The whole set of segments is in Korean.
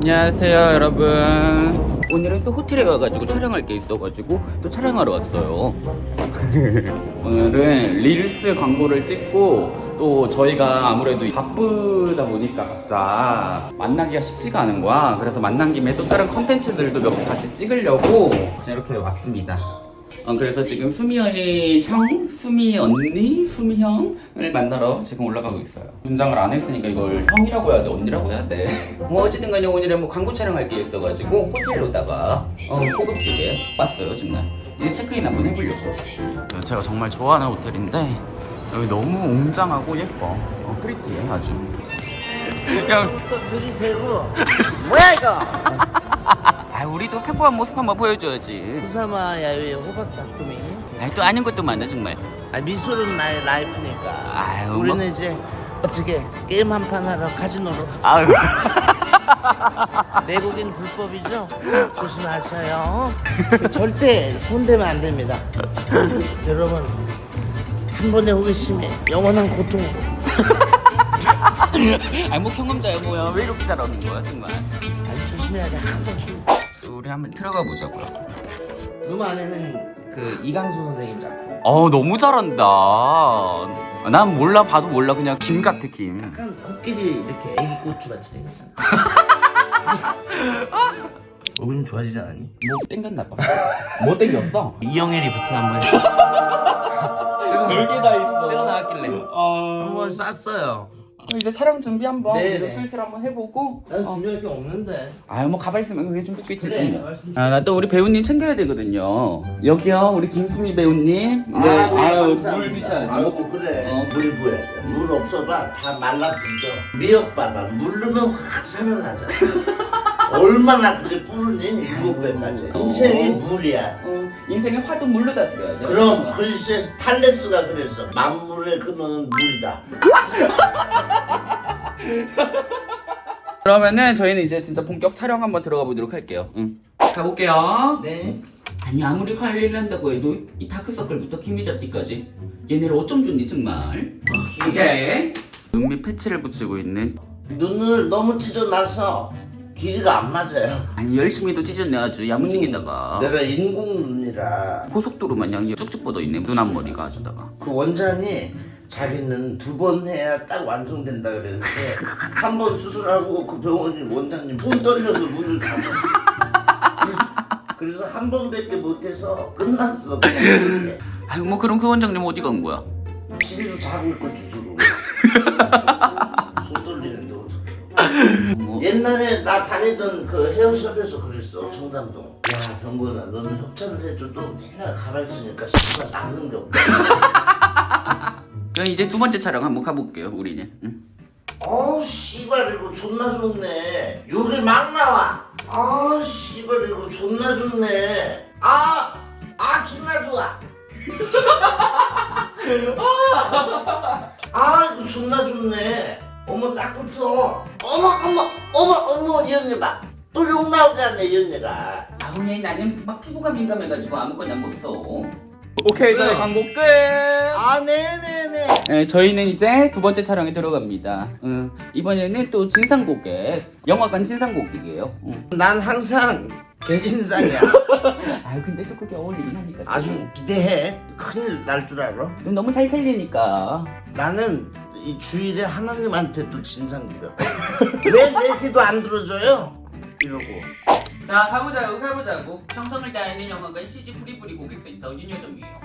안녕하세요 여러분. 오늘은 또 호텔에 와가지고 촬영할 게 있어가지고 또 촬영하러 왔어요. 오늘은 릴스 광고를 찍고 또 저희가 아무래도 바쁘다 보니까 각자 만나기가 쉽지가 않은 거야. 그래서 만난 김에 또 다른 컨텐츠들도 몇 개 같이 찍으려고 이렇게 왔습니다 어, 그래서 지금 수미 언니 형, 수미 언니, 수미 형을 만나러 지금 올라가고 있어요. 분장을 안 했으니까 이걸 형이라고 해야 돼, 언니라고 해야 돼. 뭐 어쨌든 간에 오늘은 뭐 광고 촬영할 게 있어가지고 호텔로다가 어, 고급지게 왔어요, 정말. 이제 체크인 한번 해보려고. 제가 정말 좋아하는 호텔인데 여기 너무 웅장하고 예뻐. 어, 프리티해 아주. 야, 들이대고 뭐야 이거 아, 우리도 평범한 모습 한번 보여줘야지. 부사마 야외 호박 작품이. 아, 또 아는 것도 많아 정말. 아, 미술은 나의 라이프니까. 아유, 뭐. 우리는 이제 어떻게 게임 한 판 하러 카지노로. 아유. 내국인 불법이죠? 조심하셔요. 절대 손대면 안 됩니다. 여러분 한 번의 호기심에 영원한 고통으로 아니 뭐 경험자야 뭐야. 왜 이렇게 잘하는 거야 정말? 아주 조심해야 돼 항상. 주 우리 한번 들어가 보자고요. 룸 안에는 그 이강수 선생님 작품. 어 너무 잘한다. 난 몰라 봐도 몰라. 그냥 김 같아 김. 약간 코끼리 이렇게 애기 고추 같이 생겼잖아. 얼굴 좀 좋아지지 않았니? 뭐 땡겼나 봐 뭐 땡겼어? 이영애리 부팅 한번. 했어 별게 다 있어. 새로 나왔길래. 어... 한번 쌌어요 이제 촬영 준비 한번 네, 이제 네. 슬슬 한번 해보고 난 어. 준비할 게 없는데 아유 뭐 가발 있으면 그게 준비겠지 그래, 좀. 가발 쓰면 아, 나 또 우리 배우님 챙겨야 되거든요. 여기요, 우리 김수미 배우님. 네, 아유, 물 드셔야지. 아이고 그래 어. 물이 뭐야 물 없어봐 다 말라지죠 미역 봐봐 물 넣으면 확 살아나잖아 얼마나 그게 뿌르니 일곱 배까지 인생이 물이야 어, 인생의 화도 물로 다스려야 돼. 그럼 그리스에서 탈레스가 그랬어 만물의 근원은 물이다 그러면은 저희는 이제 진짜 본격 촬영 한번 들어가 보도록 할게요. 응. 가볼게요. 네 아니 아무리 관리를 한다고 해도 이 다크서클부터 키미잡티까지 얘네를 어쩜 좋니 정말. 오케이. 눈밑 패치를 붙이고 있는. 눈을 너무 찢어놔서 길이가 안 맞아요 아니 열심히도 찢었네 아주 야무지게다가. 내가 인공 눈이라 고속도로 마냥 쭉쭉 뻗어 있네 눈 앞머리가 아주다가. 그 원장이 자기는 두 번 해야 딱 완성된다 그랬는데 한 번 수술하고 그 병원이 원장님 손 떨려서 문을 닫았어. 그래서 한 번밖에 못해서 끝났어. 그냥 아유 뭐 그럼 그 원장님 어디 간 거야? 집에서 자고 있겠지 지금. 뭐 옛날에 나 다니던 그 헤어샵에서 그랬어 청담동. 야 병건아 너는 협찬을 해줘도 맨날 가발 쓰니까 시간 남는 게 없다. 그럼 이제 두 번째 촬영 한번 가볼게요 우리는. 응. 어우 씨발 이거 존나 좋네 여기 막 나와 아 씨발 이거 존나 좋네 아아 존나 좋아 아 이거 존나 좋네 어머 딱 붙어 어머 어머 어머 어머 이 언니 봐또 욕 않네 이 언니가 아 그냥 나는 막 피부가 민감해가지고 아무거나 못 써. 오케이 저희 광고 끝. 아 네네네 네, 저희는 이제 두 번째 촬영에 들어갑니다. 응. 이번에는 또 진상 고객, 영화관 진상 고객이에요. 응. 난 항상 개진상이야 아 근데 또 그게 어울리긴 하니까. 또. 아주 기대해 큰일 날 줄 알아 넌 너무 잘 살리니까. 나는 이 주일에 하나님한테 또 진상 드려. 왜 내 기도 안 들어줘요? 이러고. 자 가보자고 가보자고. 정성을 다하는 영화관 CG 프리프리 고객센터 윤여정이에요.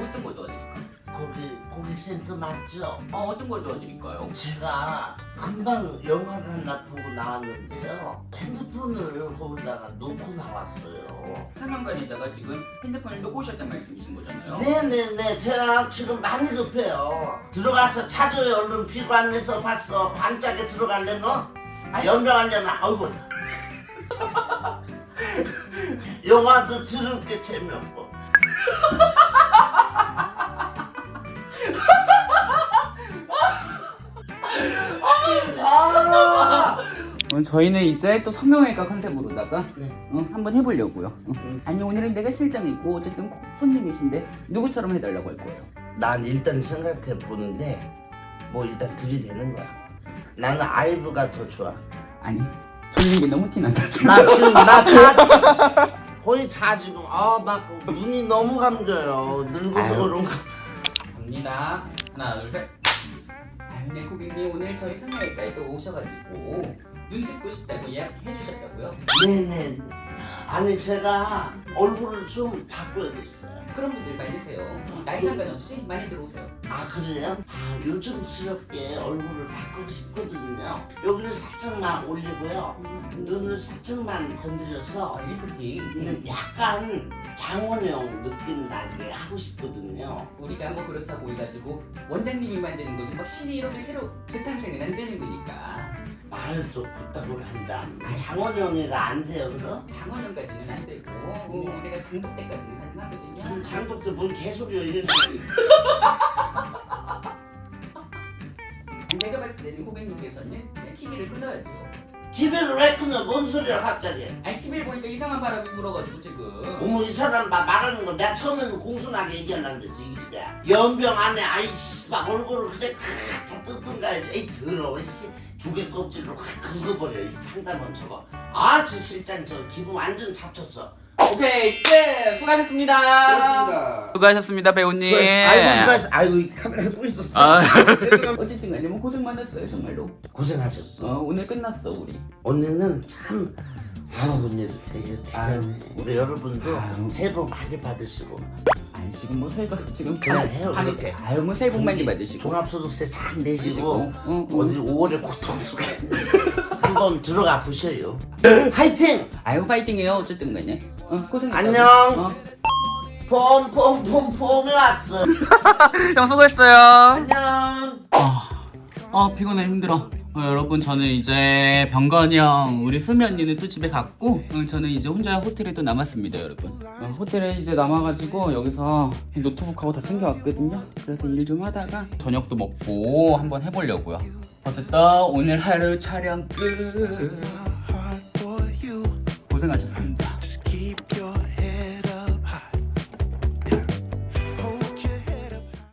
어떤 거 도와드릴까 요? 거기 고객센터 맞죠? 어 어떤 거 도와드릴까요? 제가 금방 영화를 하나 보고 나왔는데요. 핸드폰을 거기다가 놓고 나왔어요. 상영관에다가 지금 핸드폰을 놓고 오셨단 말씀이신 거잖아요. 네네네, 제가 지금 많이 급해요. 들어가서 찾아요. 얼른 비관에서 봤어. 관짝에 들어갈래 너? 연락하려나? 아이고. 영화도 드럽게 재미없고. 어, 저희는 이제 또 성형외과 컨셉으로다가 네. 어, 한번 해보려고요. 어. 아니 오늘은 내가 실장이고 어쨌든 고- 손님이신데 누구처럼 해달라고 할 거예요. 난 일단 생각해 보는데 뭐 일단 들이대는 거야. 나는 아이브가 더 좋아. 아니 졸린 게 너무 티난다 지금. 나 지금 나 자. 거의 자 지금. 아막 눈이 너무 감겨요. 늙어서 아유. 그런가. 갑니다. 하나, 둘, 셋. 아, 네, 고객님 오늘 저희 성형외과에 또 오셔가지고 눈 찍고 싶다고 예약해 주셨다고요? 네네. 아니 제가 얼굴을 좀 바꿔야겠어요. 그런 분들 많으세요. 나이 상관없이 많이 들어오세요. 아 그래요? 아 요즘스럽게 얼굴을 바꾸고 싶거든요. 여기를 살짝만 올리고요. 눈을 살짝만 건드려서 아, 리프팅. 음, 약간 장원영 느낌 나게 하고 싶거든요. 우리가 뭐 그렇다고 해가지고 원장님이 만드는 거지 막 신이 이렇게 새로 재탄생은 안 되는 거니까 말을 좀 곧다고 한다. 장원영이가 안 돼요 그럼? 장원영까지는 안 되고 어, 우리가 장독 때까지는 가능하거든요. 무슨 장독들 뭔 개소리야 이게. 내가 봤을 때는 고객님께서는 TV를 끊어야 돼요. TV를 왜 끊어? 뭔 소리야 갑자기? 아니 TV를 보니까 이상한 바람이 불어가지고 지금. 어머 이 사람 막 말하는 거 내가 처음에는 공손하게 얘기하려고 그랬어 이 집에 연병 안에 아이씨 막 얼굴을 그냥 다 뜯든가 해야지 에이 더러워 씨 조개 껍질로 확 긁어버려 이 상담원 저거 아저 실장 저 기분 완전 잡쳤어 오케이 끝 수고하셨습니다. 고맙습니다. 수고하셨습니다 배우님. 아이고 수고했어 아이고 이 카메라가 또 있었어 아. 어쨌든 간에 뭐 고생 많았어요 정말로. 고생하셨어 어 오늘 끝났어 우리. 언니는 참 아우 언니도 되게 대단해 우리 여러분도 아유. 새해 복 많이 받으시고 아니 지금 뭐 새해 복 지금 그냥 해요, 방에- 그렇게. 아유 뭐 새해 복 많이 받으시고. 종합소득세 잘 내시고. 내시고 응, 응. 어디 5월에 고통 속에 한번 들어가 보셔요. 화이팅! 아유 파이팅해요 어쨌든 간에. 어 고생. 안녕. 어. 폼폼폼폼이 왔어. 형 수고했어요. 안녕. 아, 아 피곤해 힘들어. 어, 여러분 저는 이제 병건이 형 우리 수미 언니는 또 집에 갔고 어, 저는 이제 혼자 호텔에 또 남았습니다 여러분. 어, 호텔에 이제 남아가지고 여기서 노트북하고 다 챙겨왔거든요. 그래서 일 좀 하다가 저녁도 먹고 한번 해보려고요. 어쨌든 오늘 하루 촬영 끝. 고생하셨습니다